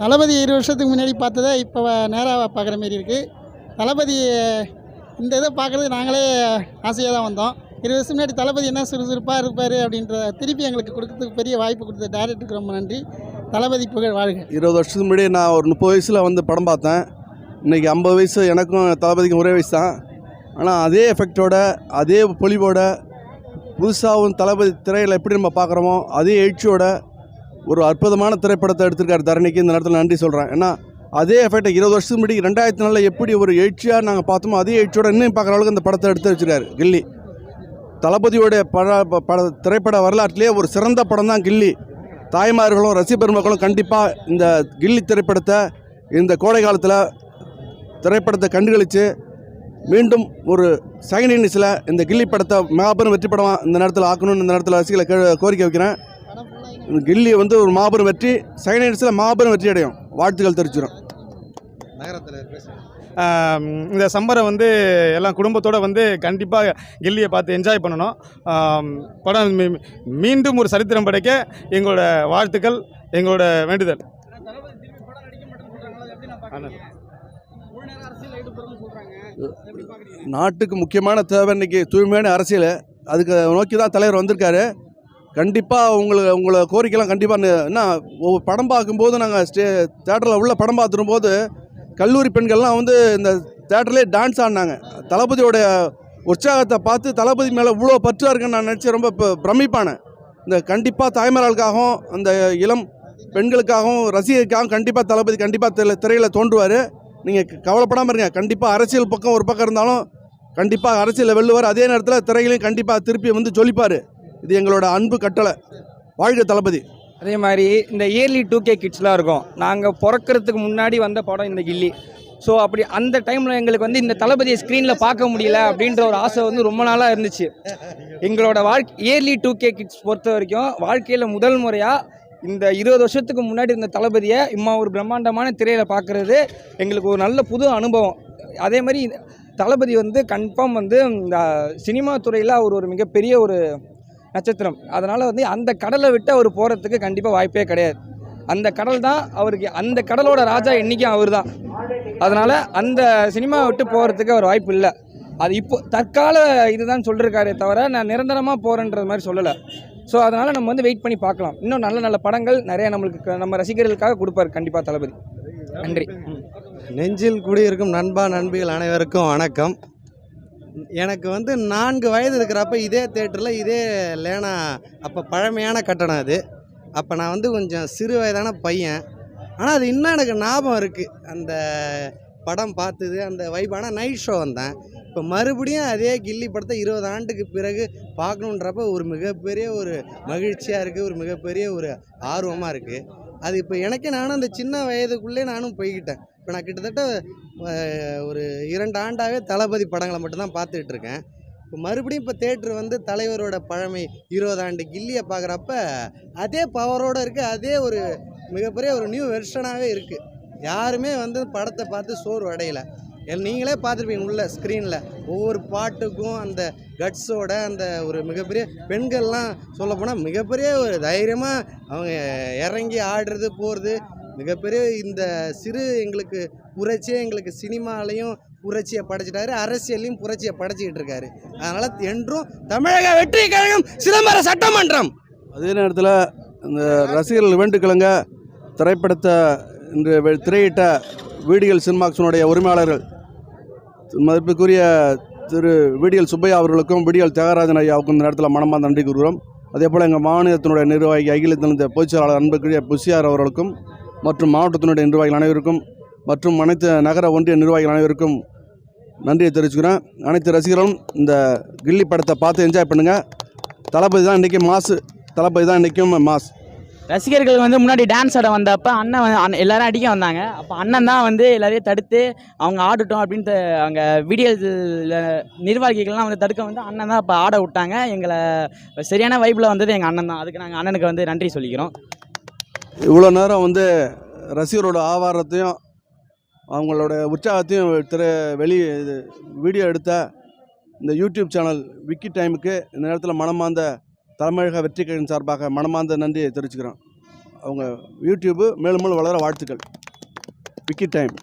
தளபதி இரு வருஷத்துக்கு முன்னாடி பார்த்ததை இப்போ நேராக பார்க்குற மாரி இருக்குது தளபதி இந்த இதை பார்க்குறது நாங்களே ஆசையாக தான் வந்தோம். இரு வருஷம் முன்னாடி தளபதி என்ன சுறுசுறுப்பாக இருப்பார் அப்படின்ற திருப்பி எங்களுக்கு கொடுக்கறதுக்கு பெரிய வாய்ப்பு கொடுத்த டேரக்டருக்கு ரொம்ப நன்றி. தளபதி புகழ் வாழ்க. இருபது வருஷத்துக்கு முன்னாடி நான் ஒரு முப்பது வயசில் வந்து படம் பார்த்தேன். இன்றைக்கி ஐம்பது வயசு எனக்கும் தளபதிக்கும் ஒரே வயசு தான். ஆனால் அதே எஃபெக்டோட அதே பொலிவோட புதுசாகவும் தளபதி திரையில் எப்படி நம்ம பார்க்குறோமோ அதே எழுச்சியோட ஒரு அற்புதமான திரைப்படத்தை எடுத்திருக்காரு தரணிக்கு. இந்த நேரத்தில் நன்றி சொல்கிறேன் ஏன்னா அதே எஃபெக்டை இருபது வருஷத்துக்கு முன்னாடி ரெண்டாயிரத்தி நாலில் எப்படி ஒரு எழுச்சியாக நாங்கள் பார்த்தோமோ அதே எழுச்சியோட இன்னும் பார்க்குற அளவுக்கு அந்த படத்தை எடுத்து வச்சிருக்காரு கில்லி. தளபதியோடைய பட பட திரைப்பட வரலாற்றிலே ஒரு சிறந்த படம் தான் கில்லி. தாய்மார்களும் ரசிக பெருமக்களும் கண்டிப்பாக இந்த கில்லி திரைப்படத்தை இந்த கோடை காலத்தில் திரைப்படத்தை கண்டுகளித்து மீண்டும் ஒரு செகண்ட் இன்னிஸில் இந்த கில்லி படத்தை மாபெரும் வெற்றி படமாக இந்த நேரத்தில் ஆக்கணும்னு இந்த நேரத்தில் ரசிகளை கோரிக்கை வைக்கிறேன். கில்லி வந்து ஒரு மாபெரும் வெற்றி செகண்ட் மாபெரும் வெற்றி அடையும். வாழ்த்துக்கள் தெரிவிச்சிடும் இந்த சம்மரை வந்து எல்லாம் குடும்பத்தோடு வந்து கண்டிப்பாக கில்லியை பார்த்து என்ஜாய் பண்ணணும். படம் மீ- மீண்டும் ஒரு சரித்திரம் படைக்க எங்களோட வாழ்த்துக்கள் எங்களோட வேண்டுதல். நாட்டுக்கு முக்கியமான தேவை இன்னைக்கு தூய்மையான அரசியல். அதுக்கு நோக்கி தான் தலைவர் வந்திருக்காரு. கண்டிப்பாக உங்களை உங்களை கோரிக்கைலாம் கண்டிப்பாக என்ன ஒவ்வொரு படம் பார்க்கும்போது நாங்கள் ஸ்டே தேட்டரில் உள்ள படம் பார்த்துரும்போது கல்லூரி பெண்கள்லாம் வந்து இந்த தேட்டர்லேயே டான்ஸ் ஆடினாங்க. தளபதியோடைய உற்சாகத்தை பார்த்து தளபதி மேலே இவ்வளோ பற்றாக இருக்குன்னு நான் நினச்சி ரொம்ப பிரமிப்பானேன். இந்த கண்டிப்பாக தாய்மார்களுக்காகவும் அந்த இளம் பெண்களுக்காகவும் ரசிகருக்காகவும் கண்டிப்பாக தளபதி கண்டிப்பாக திரை திரையில் தோன்றுவார். நீங்கள் கவலைப்படாமல் இருங்க. கண்டிப்பாக அரசியல் பக்கம் ஒரு பக்கம் இருந்தாலும் கண்டிப்பாக அரசியலில் வெல்லுவார். அதே நேரத்தில் திரையிலையும் கண்டிப்பாக திருப்பி வந்து ஜொலிப்பார். இது எங்களோட அன்பு கட்டளை. வாழ்க தளபதி. அதே மாதிரி இந்த இயர்லி டூ கே கிட்ஸ்லாம் இருக்கும். நாங்கள் பிறக்கிறதுக்கு முன்னாடி வந்த படம் இந்த கில்லி. ஸோ அப்படி அந்த டைமில் எங்களுக்கு வந்து இந்த தளபதியை ஸ்க்ரீனில் பார்க்க முடியல அப்படின்ற ஒரு ஆசை வந்து ரொம்ப நாளாக இருந்துச்சு. எங்களோட வாழ்க்கை இயர்லி டூ கே கிட்ஸ் பொறுத்த வரைக்கும் வாழ்க்கையில் முதல் முறையாக இந்த இருபது வருஷத்துக்கு முன்னாடி இருந்த தளபதியை இம்மா ஒரு பிரம்மாண்டமான திரையில் பார்க்குறது எங்களுக்கு ஒரு நல்ல புது அனுபவம். அதே மாதிரி தளபதி வந்து கன்ஃபார்ம் வந்து இந்த சினிமா துறையில் அவர் ஒரு மிகப்பெரிய ஒரு நட்சத்திரம். அதனால் வந்து அந்த கடலை விட்டு அவர் போகிறதுக்கு கண்டிப்பாக வாய்ப்பே கிடையாது. அந்த கடல் தான் அவருக்கு அந்த கடலோட ராஜா என்றைக்கும் அவர் தான் அதனால் அந்த சினிமா விட்டு போகிறதுக்கு அவர் வாய்ப்பு இல்லை. அது இப்போ தற்கால இதுதான் சொல்லியிருக்காரே தவிர நான் நிரந்தரமாக போகிறேன்ற மாதிரி சொல்லலை. ஸோ அதனால் நம்ம வந்து வெயிட் பண்ணி பார்க்கலாம். இன்னும் நல்ல நல்ல படங்கள் நிறைய நம்மளுக்கு நம்ம ரசிகர்களுக்காக கொடுப்பார் கண்டிப்பாக தளபதி. நன்றி. நெஞ்சில் குடியிருக்கும் நண்பா நண்பிகள் அனைவருக்கும் வணக்கம். எனக்கு வந்து நான்கு வயது இருக்கிறப்ப இதே தேட்டரில் இதே லேனா அப்போ பழமையான கட்டணம் அது. அப்போ நான் வந்து கொஞ்சம் சிறு வயதான பையன். ஆனால் அது இன்னும் எனக்கு ஞாபகம் இருக்குது அந்த படம் பார்த்தது அந்த வைபான நைட் ஷோ வந்தேன். இப்போ மறுபடியும் அதே கில்லி படத்தை இருபது ஆண்டுக்கு பிறகு பார்க்கணுன்றப்ப ஒரு மிகப்பெரிய ஒரு மகிழ்ச்சியாக இருக்குது ஒரு மிகப்பெரிய ஒரு ஆர்வமாக இருக்குது அது இப்போ எனக்கே நானும் அந்த சின்ன வயதுக்குள்ளே நானும் போய்கிட்டேன் இப்போ நான் கிட்டத்தட்ட ஒரு இரண்டு ஆண்டாகவே தளபதி படங்களை மட்டும்தான் பார்த்துட்டு இருக்கேன் இப்போ மறுபடியும் இப்போ தேட்ரு வந்து தலைவரோட பழமை இருபது ஆண்டு கில்லியை பார்க்குறப்ப அதே பவரோடு இருக்குது அதே ஒரு மிகப்பெரிய ஒரு நியூ வெர்ஷனாகவே இருக்குது யாருமே வந்து படத்தை பார்த்து சோறு அடையலை. நீங்களே பார்த்துருப்பீங்க உள்ள ஸ்க்ரீனில் ஒவ்வொரு பாட்டுக்கும் அந்த கட்ஸோட அந்த ஒரு மிகப்பெரிய பெண்கள்லாம் சொல்லப்போனால் மிகப்பெரிய ஒரு தைரியமாக அவங்க இறங்கி ஆடுறது போகிறது மிகப்பெரிய இந்த சிறு எங்களுக்கு புரட்சியே எங்களுக்கு சினிமாலையும் புரட்சியை படைச்சிட்டாரு அரசியலையும் புரட்சியை படைச்சிக்கிட்டு இருக்காரு. அதனால் என்றும் தமிழக வெற்றி கழகம் சிதம்பர சட்டமன்றம். அதே நேரத்தில் இந்த ரசிகர்கள் வேண்டுக்கிழங்க திரைப்படத்தை இன்று திரையிட்ட வீடியல் சினிமாக்ஸினுடைய உரிமையாளர்கள் மதிப்புக்குரிய திரு வீடியல் சுப்பையா அவர்களுக்கும் வீடியல் தியாகராஜன் ஐயாவுக்கும் இந்த நேரத்தில் மனமாக நன்றி கூறுகிறோம். அதே போல் எங்கள் மாநிலத்தினுடைய நிர்வாகி அகிலத்தினுடைய பொதுச்செயலாளர் அன்புக்குரிய புஷியார் அவர்களுக்கும் மற்றும் மாவட்டத்தினுடைய நிர்வாகிகள் அனைவருக்கும் மற்றும் அனைத்து நகர ஒன்றிய நிர்வாகிகள் அனைவருக்கும் நன்றியை தெரிவிச்சுக்கிறேன். அனைத்து ரசிகர்களும் இந்த கில்லி படத்தை பார்த்து என்ஜாய் பண்ணுங்கள் தளபதி தான் இன்றைக்கி மாசு தளபதி தான் இன்றைக்கும் மாஸ். ரசிகர்கள் வந்து முன்னாடி டான்ஸ் ஆட வந்தப்ப அண்ணன் வந்து அண்ணன் எல்லாரும் அடிக்க வந்தாங்க. அப்போ அண்ணன் தான் வந்து எல்லாரையும் தடுத்து அவங்க ஆடட்டும் அப்படின்ட்டு அங்கே வீடியோ நிர்வாகிகள்லாம் வந்து தடுக்க வந்து அண்ணன் தான் அப்போ ஆட விட்டாங்க. எங்களை சரியான வைப்பில் வந்தது எங்கள் அண்ணன் தான். அதுக்கு நாங்கள் அண்ணனுக்கு வந்து நன்றி சொல்லிக்கிறோம். இவ்வளோ நேரம் வந்து ரசிகரோட ஆவாரத்தையும் அவங்களோட உற்சாகத்தையும் திரு வெளி இது வீடியோ எடுத்த இந்த யூடியூப் சேனல் விக்கி டைமுக்கு இந்த நேரத்தில் மனமார்ந்த தமிழக வெற்றி கழகம் சார்பாக மனமார்ந்த நன்றியை தெரிவிச்சுக்கிறோம் அவங்க யூடியூப்பு மேலும் மேலும் வளர வாழ்த்துக்கள். விக்கி டைம்